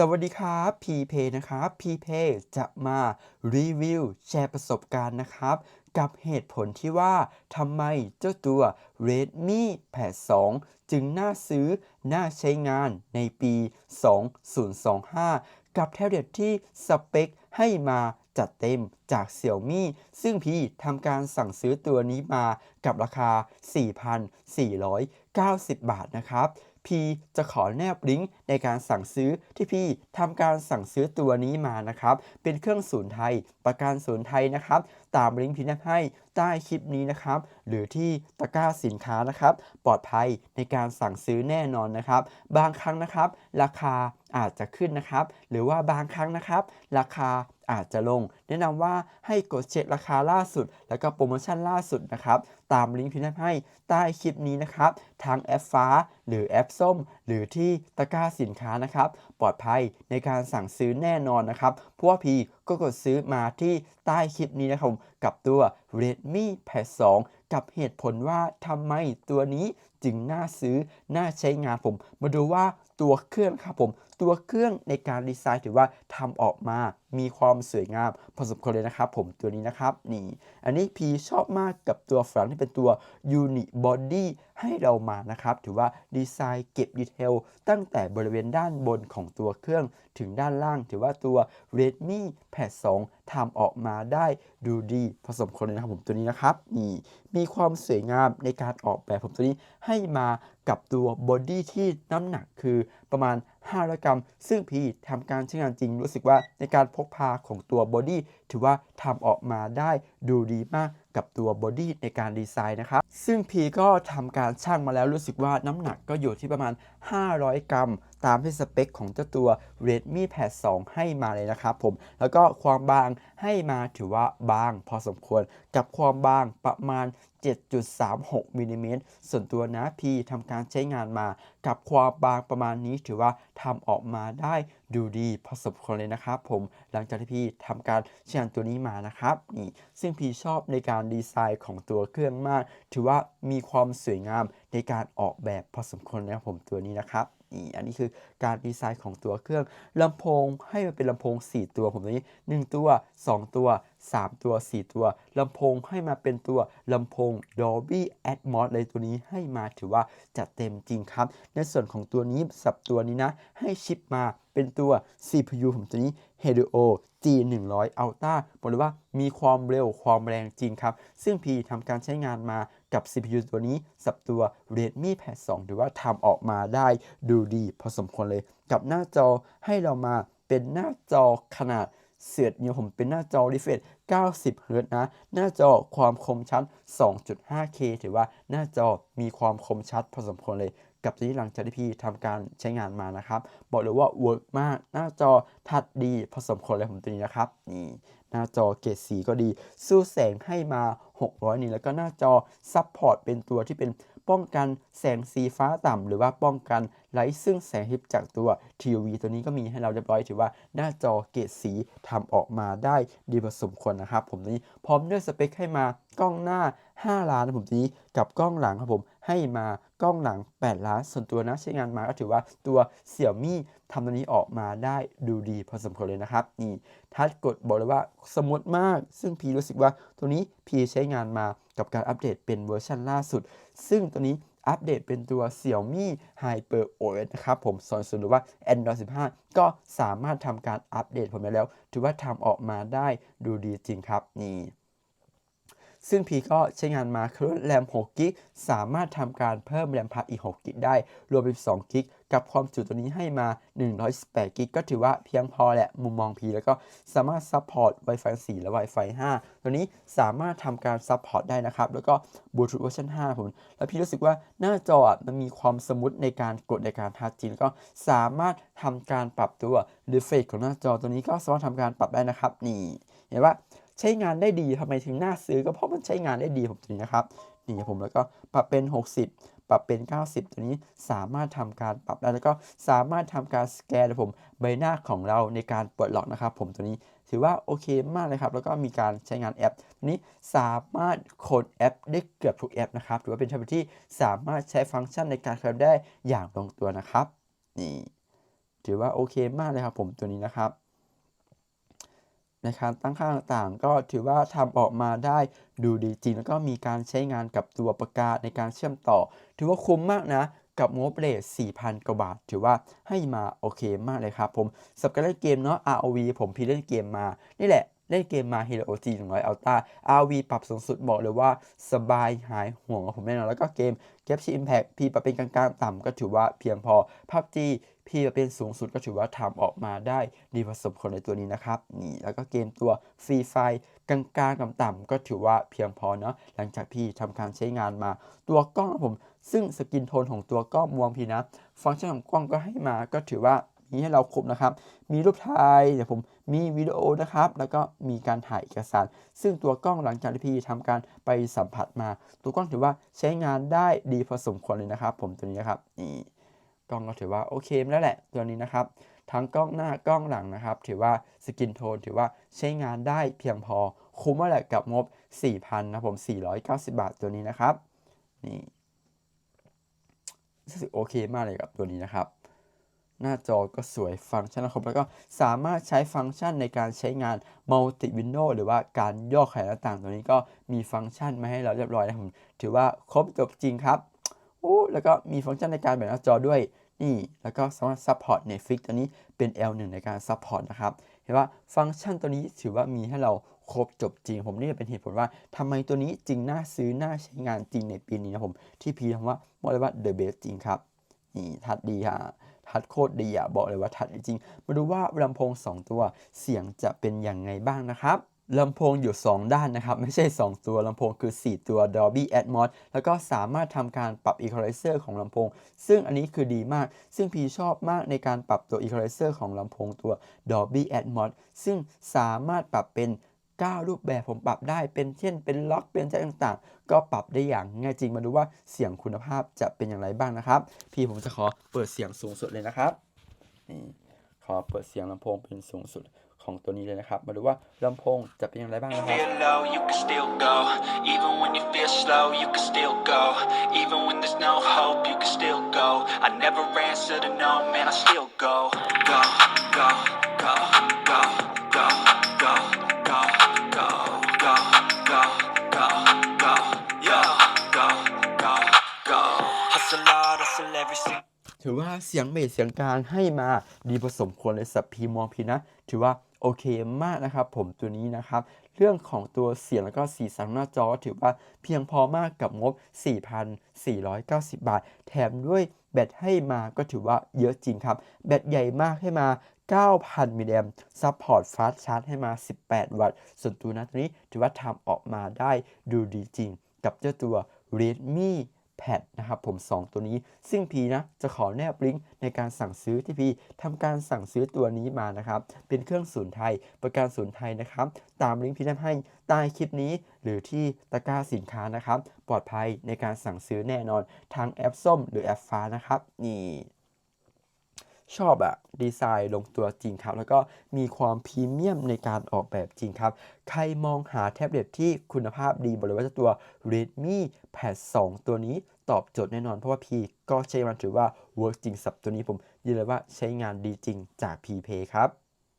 สวัสดีครับพีเพนะครับพีเพจะมารีวิวแชร์ประสบการณ์นะครับ กับเหตุผลที่ว่าทำไมเจ้าตัว Redmi Pad 2 จึงน่าซื้อ น่าใช้งานในปี 2025 กับแท็บเล็ตที่สเปคให้มาจัดเต็มจาก Xiaomi ซึ่งพี่ทำการสั่งซื้อตัวนี้มากับราคา 4,490 บาทนะครับ พี่จะขอแนบลิงก์ในการสั่งซื้อที่พี่ทำการสั่งซื้อตัวนี้มานะครับ เป็นเครื่องศูนย์ไทย ประกันศูนย์ไทยนะครับ ตามลิงก์พี่แนบให้ใต้คลิปนี้นะครับ หรือที่ตะกร้าสินค้านะครับ ปลอดภัยในการสั่งซื้อแน่นอนนะครับ บางครั้งนะครับ ราคาอาจจะขึ้นนะครับ หรือว่าบางครั้งนะครับ ราคา อาจจะลง แนะนำว่าให้กดเช็คราคาล่าสุด แล้วก็โปรโมชั่นล่าสุดนะครับตามลิงก์ที่แนบให้ใต้คลิปนี้นะครับทางแอปฟ้า หรือแอปส้ม หรือที่ตะกร้าสินค้านะครับปลอดภัยในการสั่งซื้อแน่นอนนะครับเพราะว่าพีก็กดซื้อมาที่ใต้คลิปนี้นะครับกับตัว Redmi Pad 2 กับเหตุผลว่าทำไมตัวนี้จึงน่าซื้อ น่าใช้งานผม มาดูว่าตัวเครื่องครับผม ตัวเครื่องในการดีไซน์ถือว่าทำออกมามีความสวยงามพอสมควรเลยนะครับผมตัวนี้นะครับนี่ อันนี้พีชอบมากกับตัวฝรั่งที่เป็นตัว Uni Body ให้เรามานะครับ ถือว่าดีไซน์เก็บดีเทลตั้งแต่บริเวณด้านบนของตัวเครื่องถึงด้านล่าง ถือว่าตัว Redmi Pad 2ทำออกมาได้ดูดีพอสมควรเลยนะครับผมตัวนี้นะครับนี่มีความสวยงามในการออกแบบผมตัวนี้ให้มากับตัวบอดี้ที่น้ำหนักคือประมาณ 500 กรัม ซึ่งพีทำการใช้งานจริงรู้สึกว่าในการพกพาของตัวบอดี้ถือว่าทำออกมาได้ดูดีมากกับตัวบอดี้ในการดีไซน์นะครับ ซึ่งพีก็ทำการช่างมาแล้วรู้สึกว่าน้ำหนักก็อยู่ที่ประมาณ 500 กรัม ตามที่สเปคของเจ้าตัว Redmi Pad 2 ให้มาเลยนะครับผม แล้วก็ความบางให้มาถือว่าบางพอสมควรกับความบางประมาณ 7.36มิลลิเมตรส่วนตัวนะพีทำการใช้งานมา กับความบางประมาณนี้ถือว่าทำออกมาได้ดูดีพอสมควรเลยนะครับผมหลังจากที่พี่ทำการใช้งานตัวนี้มานะครับนี่ซึ่งพี่ชอบในการดีไซน์ของตัวเครื่องมาก ถือว่ามีความสวยงามในการออกแบบพอสมควรนะครับผมตัวนี้นะครับ นี่อันนี้คือการดีไซน์ของตัวเครื่องลำโพงให้มันเป็นลำโพง 4 ตัวผมตัวนี้ 1 ตัว 2 ตัว 3 ตัว 4 ตัวลำโพงให้มาเป็นตัวลำโพง Dolby Atmos เลยตัวนี้ให้มาถือว่าจัดเต็มจริงครับ ในส่วนของตัวนี้สับตัวนี้นะ ให้ชิปมาเป็นตัว CPU ผมตัวนี้ Helio G100 Ultra บอกเลยว่ามีความเร็วความแรงจริงครับ ซึ่งพีทำการใช้งานมา กับ CPU ตัวนี้สับตัว Redmi Pad 2ถือว่าทำออกมาได้ดูดีพอสมควรเลย กับหน้าจอให้เรามาเป็นหน้าจอขนาดเสียดเนี่ยผมเป็นหน้าจอ refresh 90 Hz นะ หน้าจอความคมชัด 2.5K ถือว่าหน้าจอมีความคมชัดพอสมควรเลย กับที่หลังจากที่พี่ทำการใช้งานมานะครับ บอกเลยว่าเวิร์กมาก หน้าจอทัดดีพอสมควรเลยผมตัวนี้นะครับ นี่หน้าจอเกรดสีก็ดี สู้แสงให้มา 600 นี่แล้วก็หน้าจอซับพอร์ตเป็นตัวที่เป็นป้องกันแสงสีฟ้าต่ำ หรือว่าป้องกันไร้ซึ่งแสงทิพจากตัวทีวีตัวนี้ก็มีให้เราเรียบร้อยถือว่าหน้าจอเกรดสีทำออกมาได้ดีพอสมควรนะครับ ผมตัวนี้พร้อมด้วยสเปคให้มากล้องหน้า 5 ล้านนะผมตัวนี้กับกล้องหลังครับผม ให้มากล้องหลัง 8 ล้าน ส่วนตัวนะใช้งานมาก็ถือว่าตัวเสี่ยมี่ทำตัวนี้ออกมาได้ดูดีพอสมควรเลยนะครับ นี่ทัชกดบอกเลยว่าสมูทมาก ซึ่งพีรู้สึกว่าตัวนี้พีใช้งานมากับการอัปเดตเป็นเวอร์ชันล่าสุด ซึ่งตัวนี้อัปเดตเป็นตัว Xiaomi Hyper OS นะครับผมสอนสุดหรือว่า Android 15 ก็สามารถทำการอัปเดตผมไปแล้ว ถือว่าทำออกมาได้ดูดีจริงครับนี่ ซึ่งพีก็ใช้งานมาคือแรม6กิกสามารถทำการเพิ่มแรมพับอีก 6กิกได้ รวมเป็น2กิกกับความจุตัวนี้ให้มา 118กิกก็ถือว่าเพียงพอแหละ มุมมองพีแล้วก็สามารถซัพพอร์ต Wi-Fi 4 และ Wi-Fi 5 ตัวนี้สามารถทำการซัพพอร์ตได้นะครับ แล้วก็บลูทูธเวอร์ชัน5ผม แล้วพี่รู้สึกว่าหน้าจอมันมีความสมูทในการกดในการทัชจริงก็สามารถทำการปรับตัวหรือเฟซของหน้าจอตัวนี้ก็สามารถทำการปรับได้นะครับ นี่ เห็นว่า ใช้งานได้ดีทำไมถึงน่าซื้อก็เพราะมันใช้งานได้ดีผมจริงนะครับนี่ผมแล้วก็ปรับเป็น 60 ปรับเป็น 90 ตัวนี้สามารถทำการปรับได้แล้วก็สามารถทำการสแกนผมใบหน้าของเราในการปลดล็อกนะครับ ผมตัวนี้ถือว่าโอเคมากเลยครับ แล้วก็มีการใช้งานแอปตัวนี้สามารถโคดแอปได้เกือบทุกแอปนะครับถือว่าเป็นแท็บเล็ตที่สามารถใช้ฟังก์ชันในการเคลมได้อย่างลงตัวนะครับนี่ถือว่าโอเคมากเลยครับผมตัวนี้นะครับ นะครับตั้งค่าต่างๆ ก็ถือว่าทำออกมาได้ดูดีจริง แล้วก็มีการใช้งานกับตัวปากกาในการเชื่อมต่อ ถือว่าคุ้มมากนะ กับงบเลท4,000 กว่าบาท ถือว่าให้มาโอเคมากเลยครับผมสับการเล่นเกมเนาะ ROV ผมพี่เล่นเกมมา นี่แหละ เล่นเกมมา Hero G 100 Ultra RV ปรับสูงสุดบอกเลยว่าสบายหายห่วงกับผมแน่นอน แล้วก็เกม Genshin Impact พี่ปรับเป็นกลางๆ ต่ำก็ถือว่าเพียงพอ PUBG พี่ปรับเป็นสูงสุดก็ถือว่าทำออกมาได้ดีพอสมควรในตัวนี้นะครับนี่แล้วก็เกมตัว Free Fire กลางๆต่ำๆก็ถือว่าเพียงพอเนาะหลังจากพี่ทำการใช้งานมา ตัวกล้องของผมซึ่งสกินโทนของตัวกล้องมองพี่นะ ฟังก์ชันของกล้องก็ให้มาก็ถือว่า มีให้เราครบนะครับ มีรูปถ่ายเดี๋ยวผมมีวิดีโอนะครับ แล้วก็มีการถ่ายเอกสาร ซึ่งตัวกล้องหลังจากที่พี่ทำการไปสัมผัสมา ตัวกล้องถือว่าใช้งานได้ดีพอสมควรเลยนะครับ ผมตัวนี้นะครับนี่กล้องก็ถือว่าโอเคแล้วแหละตัวนี้นะครับทั้งกล้องหน้ากล้องหลังนะครับ ถือว่าสกินโทนถือว่าใช้งานได้เพียงพอคุ้มแล้วแหละกับงบ 4,000นะผม 490 บาทตัวนี้นะครับนี่รู้สึกโอเคมากเลยกับตัวนี้นะครับ หน้าจอก็สวยฟังก์ชันครบแล้วก็สามารถใช้ฟังก์ชันในการใช้งาน Multi Window หรือว่าการย่อขยายหน้าต่างตัวนี้ก็มีฟังก์ชันมาให้เราเรียบร้อยนะครับผมถือว่าครบจบจริงครับโอ้แล้วก็มีฟังก์ชันในการแบ่งหน้าจอด้วยนี่ แล้วก็สามารถ support Netflix ตัวนี้เป็น L1 ในการ support นะครับ เห็นว่าฟังก์ชันตัวนี้ถือว่ามีให้เราครบจบจริง ผมนี่เป็นเหตุผลว่าทำไมตัวนี้จริงน่าซื้อ น่าใช้งานจริงในปีนี้นะผม ที่พีคำว่าบอกเลยว่า the best จริงครับ นี่ทัดดีฮะ ทัดโคตรดีอะบอกเลยว่าทัดจริง มาดูว่าลำโพง 2 ตัวเสียงจะเป็นอย่างไงบ้างนะครับลำโพงอยู่ 2 ด้านนะครับ ไม่ใช่ 2 ตัวลำโพงคือ 4 ตัว Dolby Atmos แล้วก็สามารถทำการปรับ Equalizer ของลำโพง ซึ่งอันนี้คือดีมาก ซึ่งพีชอบมากในการปรับตัว Equalizer ของลำโพงตัว Dolby Atmos ซึ่งสามารถปรับเป็น 9 รูปแบบผมปรับได้เป็นเช่นเป็นล็อกเป็นใจต่างๆ ก็ปรับได้อย่างง่ายจริงมาดูว่าเสียงคุณภาพจะเป็นอย่างไรบ้างนะครับ พี่ผมจะขอเปิดเสียงสูงสุดเลยนะครับนี่ขอเปิดเสียงลำโพงเป็นสูงสุดของตัวนี้เลยนะครับ มาดูว่าลำโพงจะเป็นอย่างไรบ้างนะครับ Hello, you can still go. Even when you feel slow, you can still go. Even when there's no hope, you can still go. I never answer to no, man, I still go, go, go, go, ถือว่าเสียงเบสเสียงกลางให้มาดีพอสมควรเลยสับพีมองพีนะ ถือว่าโอเคมากนะครับผมตัวนี้นะครับ เรื่องของตัวเสียงแล้วก็สีสันหน้าจอถือว่าเพียงพอมากกับงบ 4,490 บาท แถมด้วยแบตให้มาก็ถือว่าเยอะจริงครับ แบตใหญ่มากให้มา 9,000 มิลลิแอมซัพพอร์ตฟาสชาร์จให้มา 18 วัตต์ ส่วนตัวนะตัวนี้ถือว่าทำออกมาได้ดูดีจริง กับเจ้าตัว Redmi p a d นะครับผม 2 ตัวนี้ ซึ่งพีนะจะขอแนบลิงก์ในการสั่งซื้อที่พีทำการสั่งซื้อตัวนี้มานะครับ เป็นเครื่องศูนย์ไทยประกันศูนย์ไทยนะครับ ตามลิงก์พีแนให้ใต้คลิปนี้ หรือที่ตะกร้าสินค้านะครับ ปลอดภัยในการสั่งซื้อแน่นอนทางแอปส้มหรือแอปฟ้านะครับนี่ ชอบอะดีไซน์ลงตัวจริงครับ แล้วก็มีความพรีเมียมในการออกแบบจริงครับ ใครมองหาแท็บเล็ตที่คุณภาพดีบอกเลยว่าตัว Redmi Pad 2 ตัวนี้ตอบโจทย์แน่นอน เพราะว่าพีก็ใช้มันถือว่าเวิร์กจริงสับตัวนี้ผมยืนเลยว่าใช้งานดีจริงจาก p p a y ครับ